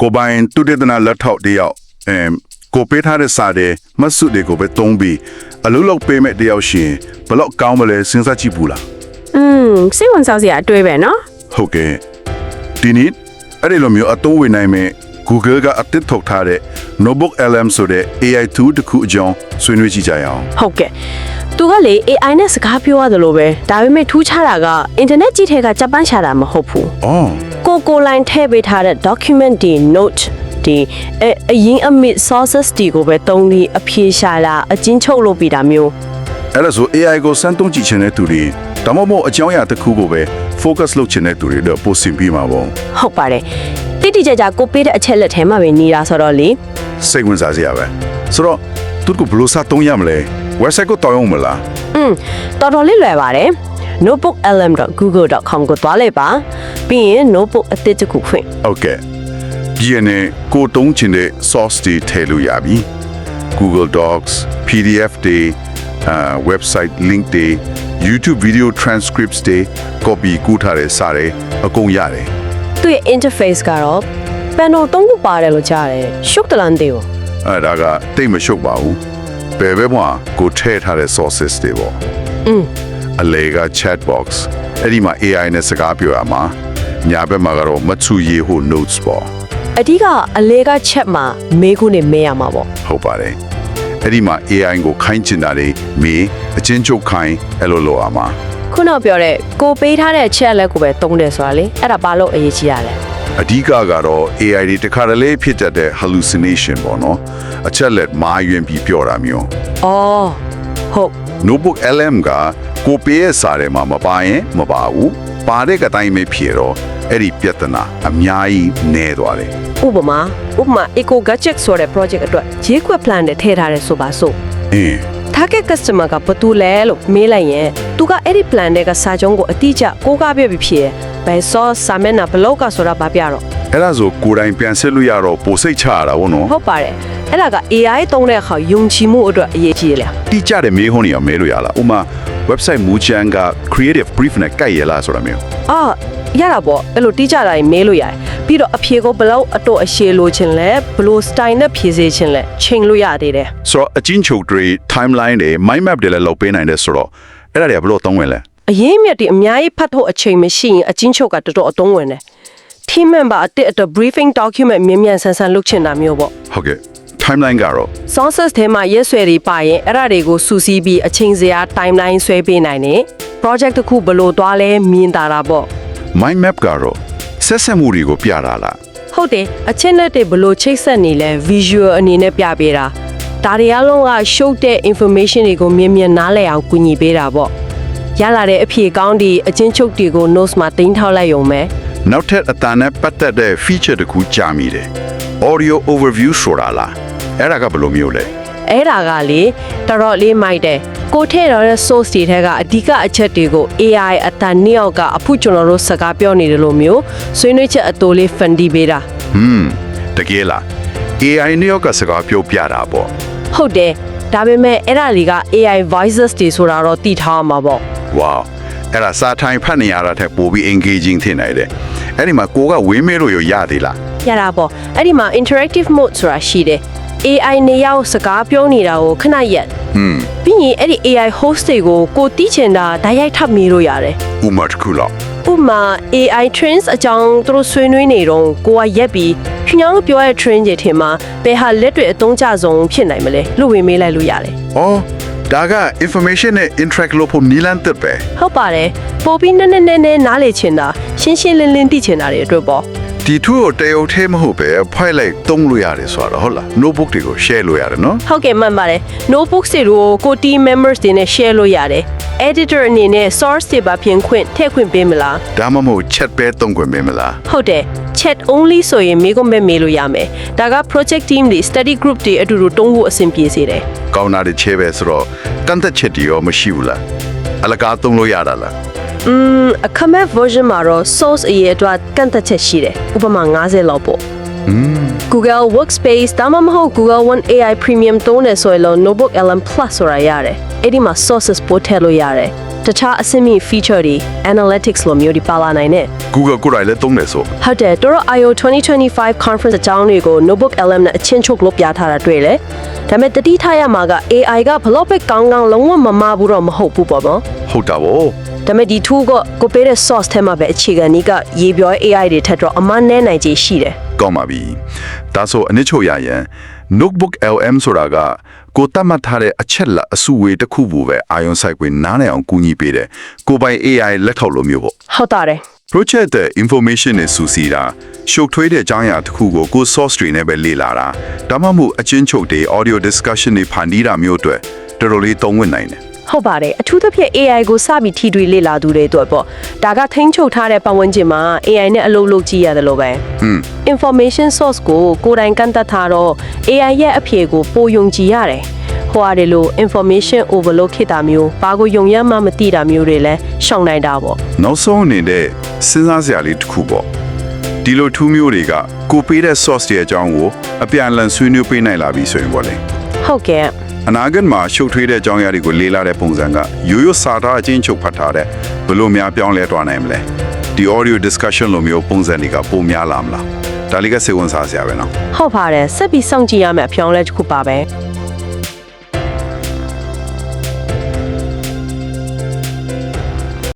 ကိုပိုင်သူတေသနာလက်ထောက်တယောက်အမ်ကိုပေးထားတဲ့စာတဲ့မတ်စုတွေကိုပဲတုံးပြီးအလုံးလောက်ပေးမဲ့တယောက်ရှင်ဘလောက်ကောင်းမလဲစဉ်းစားကြည့်ဘူးလား อืมစိတ်ဝင်စားစရာအတွေ့ပဲเนาะ ဟုတ်ကဲ့ဒီနေ့အဲ့ဒီလိုမျိုးအသုံးဝင်နိုင်မဲ့ Google ကအသစ်ထုတ်ထားတဲ့ Notebook LM ဆိုတဲ့ AI tool တစ်ခုအကြောင်းဆွေးနွေးကြည့်ကြရအောင် ဟုတ်ကဲ့သူကလေ AI နဲ့စကားပြောရတယ်လို့ပဲဒါပေမဲ့ထူးခြားတာကအင်တာနက်ကြီးထဲကဂျပန်ရှာတာမဟုတ်ဘူး ။အော် ကိုကိုလိုင်းထည့်ပေးထားတဲ့ document ဒီ note ဒီအအရင်အမစ် sources ဒီကိုပဲတုံးပြီးအဖြေရှာလာအချင်းချုပ်လုပ်ပြီးတာမျိုးအဲ့ဒါဆို AI ကိုစမ်းသုံးကြည့်ချင်တဲ့သူတွေဒါမှမဟုတ်အကြောင်းအရာတစ်ခုကိုပဲ focus လုပ်ချင်တဲ့သူတွေတော့ပိုဆင်ပြီးမှာပေါ့ဟုတ်ပါတယ်တိတိကျကျကိုပေးတဲ့အချက်လက်ထဲမှာပဲနေတာဆိုတော့လေစိတ်ဝင်စားစရာပဲဆိုတော့သူတို့ကဘယ်လို့စသုံးရမလဲ website ကိုတောင်းအောင်မလားอืมတော်တော်လေးလွယ်ပါတယ် notebooklm.google.com ကိုသွားလိုက်ပါပြီးရင် notebook အသစ်တစ်ခုဖွင့်ဟုတ်ကဲ့ဒီနေ့ကိုတုံးချင်တဲ့ source တွေထည့်လို့ရပြီ Google Docs PDF တွေအာ website link တွေ YouTube video transcripts တွေ copy ကူးထားတဲ့စာတွေအကုန်ရတယ်သူ့ရဲ့ interface ကတော့ panel သုံးခုပါတယ်လို့ကြားတယ်ရှုပ်တလန်သေးကိုအဲ့ဒါကတိတ်မရှုပ်ပါဘူးဘယ်ဘက်မှာကိုထည့်ထားတဲ့ sources တွေပေါ့ အလေက chat box အဲ့ဒီမှာ AI နဲ့စကားပြောရမှာညာဘက်မှာကတော့မချူရေဟို notes ပေါ့အဓိကအလဲကချက်မှာမေးခွန်းနဲ့မေးရမှာပေါ့ဟုတ်ပါတယ်အဲ့ဒီမှာ AI ကိုခိုင်းချင်တာတွေမေးအချင်းချုပ်ခိုင်းအဲ့လိုလိုရမှာခုနကပြောတဲ့ကိုပေးထားတဲ့ချက်လက်ကိုပဲသုံးတယ်ဆိုတာလေအဲ့ဒါဘာလို့အရေးကြီးရလဲအဓိကကတော့ AI တွေတခါတလေဖြစ်တတ်တဲ့ hallucination ပေါ့နော်အချက်လက်မာယွင်ပြီးပြောတာမျိုးအော်ဟုတ် notebook LM က ကိုပေးရဲ့စာထဲမှာမပါရင်မပါဘူးပါတဲ့ကတိုင်းပဲဖြေတော့အဲ့ဒီပြဿနာအများကြီးနည်းသွားတယ်ဥပမာဥပမာ eco gadget ဆိုတဲ့ project အတွက်ရေးခွက် plan နဲ့ထည့်ထားတယ်ဆိုပါစို့အင်း target customer ကဘယ်သူလဲလို့မေးလိုက်ရင်သူကအဲ့ဒီ plan တွေကစာချုပ်ကိုအတိအကျကိုးကားပြပြီးဖြစ်ရဘယ် source စာမျက်နှာဘလော့ကဆိုတာဗာပြတော့အဲ့ဒါဆိုကိုယ်တိုင်ပြန်ဆက်လို့ရတော့ပိုစိတ်ချရတာဘောနော်ဟုတ်ပါတယ်အဲ့ဒါက AI သုံးတဲ့အခါယုံကြည်မှုအတွက်အရေးကြီးတယ်လေတိကျတဲ့မေးခွန်းတွေရောမဲလို့ရလားဥပမာ website မူချန်က creative brief နဲ့ကိုက်ရလားဆိုတာမျိုးအာရတာပေါ့အဲ့လိုတိကျတာကြီးမေးလို့ရတယ်ပြီးတော့အဖြေကိုဘယ်လောက်အတော့အရှည်လိုချင်လဲဘယ်လို style နဲ့ဖြည့်စေချင်လဲချိန်လို့ရသေးတယ်ဆိုတော့အချင်းချုပ်တွေ timeline တွေ mind map တွေလည်းလုပ်ပေးနိုင်တယ်ဆိုတော့အဲ့ဒါတွေကဘယ်လိုသုံးဝင်လဲအရင်မြတ်ဒီအများကြီးဖတ်ဖို့အချိန်မရှိရင်အချင်းချုပ်ကတော်တော်အသုံးဝင်တယ် team member အတစ်အတွက် briefing document မြင်မြန်ဆန်ဆန်လုပ်ချင်တာမျိုးပေါ့ဟုတ်ကဲ့ timeline ကတော့ sources ထဲမှာရက်ဆွဲတွေပါရင်အဲ့ဒါတွေကိုစူးစီးပြီးအချိန်စရာ timeline ဆွဲပေးနိုင်တယ် project တစ်ခုဘယ်လိုသွားလဲမြင်တာတာပေါ့ mind map ကတော့ဆက်ဆက်မှုတွေကိုပြတာလားဟုတ်တယ်အချက်လက်တွေဘယ်လိုချိတ်ဆက်နေလဲ visual အနေနဲ့ပြပေးတာဒါတွေအလုံးကရှုပ်တဲ့ information တွေကိုမြင်မြန်နားလည်အောင်ကူညီပေးတာပေါ့ရလာတဲ့အဖြေကောင်းဒီအချင်းချုပ်တွေကို notes မှာတင်ထောက်လိုက်ရုံပဲနောက်ထပ်အတန်နဲ့ပတ်သက်တဲ့ feature တစ်ခုကြာမိတယ် audio overview ဆိုတာလား အဲ့ဒါကဘယ်လိုမျိုးလဲအဲ့ဒါကလေတော်တော်လေးမိုက်တယ်ကိုထည့်တော့တဲ့ source တွေထဲကအဓိကအချက်တွေကို AI အတန်နှစ်ယောက်ကအဖုကျွန်တော်တို့စကားပြောနေတယ်လို့မျိုးဆွေးနွေးချက်အတိုးလေး fan တီးပေးတာဟွန်းတကယ်လား AI နဲ့ရောကစကားပြောပြတာပေါ့ဟုတ်တယ်ဒါပေမဲ့အဲ့ဒါတွေက AI voices တွေဆိုတာတော့တည်ထားမှာပေါ့ wow အဲ့ဒါစာထိုင်ဖတ်နေရတာထက်ပိုပြီး engaging ဖြစ်နေတယ်အဲ့ဒီမှာကိုကဝင်းမဲလို့ရရသေးလားရတာပေါ့အဲ့ဒီမှာ interactive mode ဆိုတာရှိတယ် AI နေရောက်စကားပြောနေတာကိုခဏရက်ဟွန်းပြီးရင်အဲ့ဒီ AI host တွေကိုကိုတီးချင်တာဓာတ်ရိုက်ထပ်မေးလို့ရတယ်ဥမာတစ်ခုလောက်ဥပမာ AI trends အကြောင်းသူတို့ဆွေးနွေးနေတော့ကိုကရက်ပြီးဖြညောင်းတို့ပြောတဲ့ trend တွေထဲမှာဘယ်ဟာလက်တွေအသုံးကျဆုံးဖြစ်နိုင်မလဲလို့ဝင်မေးလိုက်လို့ရတယ်အော်ဒါက information နဲ့ interact လုပ်ဖို့နီလန်တက်ပဲဟုတ်ပါတယ်ပိုပြီးနည်းနည်းနည်းနည်းနားလေချင်တာရှင်းရှင်းလင်းလင်းသိချင်တာတွေအတွက်ပေါ့ ဒီထူကိုတရုတ်သေးမဟုတ်ပဲဖိုင်လိုက်သုံးလို့ရတယ်ဆိုတော့ဟုတ်လား notebook တွေကို share လို့ရတယ်နော်ဟုတ်ကဲ့မှန်ပါတယ် notebooks တွေကိုကို team members တွေနဲ့ share လို့ရတယ် editor အနေနဲ့ source တွေပါပြင်ခွင့်ထည့်ခွင့်ပေးမလားဒါမှမဟုတ် chat ပဲသုံးခွင့်ပေးမလားဟုတ်တယ် chat only ဆိုရင်မေးခွန်းပဲမေးလို့ရမယ်ဒါက project team တွေ study group တွေအတူတူတုံးဖို့အဆင်ပြေစေတယ်ကောင်းတာတွေချဲပဲဆိုတော့တန်သက်ချက်တွေရောမရှိဘူးလားအလကားသုံးလို့ရတာလား อืมအခမဲ့ version မှာတော့ source အရေးအတွက်ကန့်သက်ချက်ရှိတယ်ဥပမာ90လောက်ပေါ့ Google Workspace ဒါမှမဟုတ် Google One AI Premium သုံးနေဆိုရင်လို့ Notebook LM Plus ဆိုတာရတယ်အဲ့ဒီမှာ sources ပို့ထည့်လို့ရတယ် တခြားအဆင့်မြင့် feature တွေ analytics လိုမျိုးတွေပါလာနိုင်တယ် Google ကိုယ်တိုင်လည်းသုံးတယ်ဆိုဟုတ်တယ်တို့တော့ IO 2025 conference အကြောင်းတွေကို notebook LM နဲ့အချင်းချုပ်လို့ပြထားတာတွေ့လေဒါပေမဲ့တတိထားရမှာက AI ကဘလို့ပဲကောင်းကောင်းလုံးဝမမဘူးတော့မဟုတ်ဘူးပေါ့နော်ဟုတ်တာဗောဒါပေမဲ့ဒီ tool ကကိုပေးတဲ့ source ထဲမှာပဲအခြေခံနည်းကရေပြော AI တွေထက်တော့အမှန်နဲ့နိုင်ခြေရှိတယ်ကောင်းပါပြီဒါဆိုအနစ်ချုပ်ရရင် notebook LM ဆိုတာက ကိုတတ်မှတ်ထားတဲ့အချက်လက်အစုဝေးတစ်ခုဘူးပဲအာယုံဆိုင်ကိုနားနိုင်အောင်ကူညီပေးတယ်ကိုပိုင် AI လက်ထောက်လိုမျိုးပေါ့ဟုတ်တာတယ် project တဲ့ information နဲ့စူစီတာရှုပ်ထွေးတဲ့အကြောင်းအရာတစ်ခုကိုကို source တွေနဲ့ပဲလေ့လာတာဒါမှမဟုတ်အချင်းချုပ်တွေ audio discussion တွေဖန်တီးတာမျိုးအတွက်တော်တော်လေးသုံးဝင်နိုင်တယ် ဟုတ်ပါတယ်အထူးသဖြင့် AI ကိုစပြီးထိတွေ့လေ့လာသူတွေအတွက်ပေါ့ဒါကထိန်းချုပ်ထားတဲ့ပတ်ဝန်းကျင်မှာ AI နဲ့အလုပ်လုပ်ကြည့်ရတယ်လို့ပဲอืม information source ကိုကိုယ်တိုင်ကန့်သက်ထားတော့ AI ရဲ့အဖြေကိုပိုယုံကြည်ရတယ်ဟိုရတယ်လို့ information overload ဖြစ်တာမျိုးဘာကိုယုံရမှမသိတာမျိုးတွေလည်းရှောင်နိုင်တာပေါ့နောက်ဆုံးအနေနဲ့စဉ်းစားစရာလေးတစ်ခုပေါ့ဒီလိုထူးမျိုးတွေကကိုပေးတဲ့ source တွေအကြောင်းကိုအပြန်အလှန်ဆွေးနွေးပေးနိုင်လာပြီဆိုရင်ပေါ့လေဟုတ်ကဲ့ အနာဂတ်မှာရှုပ်ထွေးတဲ့အကြောင်းအရာတွေကိုလေ့လာတဲ့ပုံစံကရိုးရိုးစာသားအချင်းချုပ်ဖတ်ထားတဲ့ဘယ်လို့များပြောင်းလဲသွားနိုင်မလဲဒီ audio discussion လိုမျိုးပုံစံတွေကပုံများလာမလားဒါလေးကစိတ်ဝင်စားစရာပဲနော်ဟုတ်ပါတယ်ဆက်ပြီးစောင့်ကြည့်ရမယ့်အပြောင်းအလဲတစ်ခုပါပဲ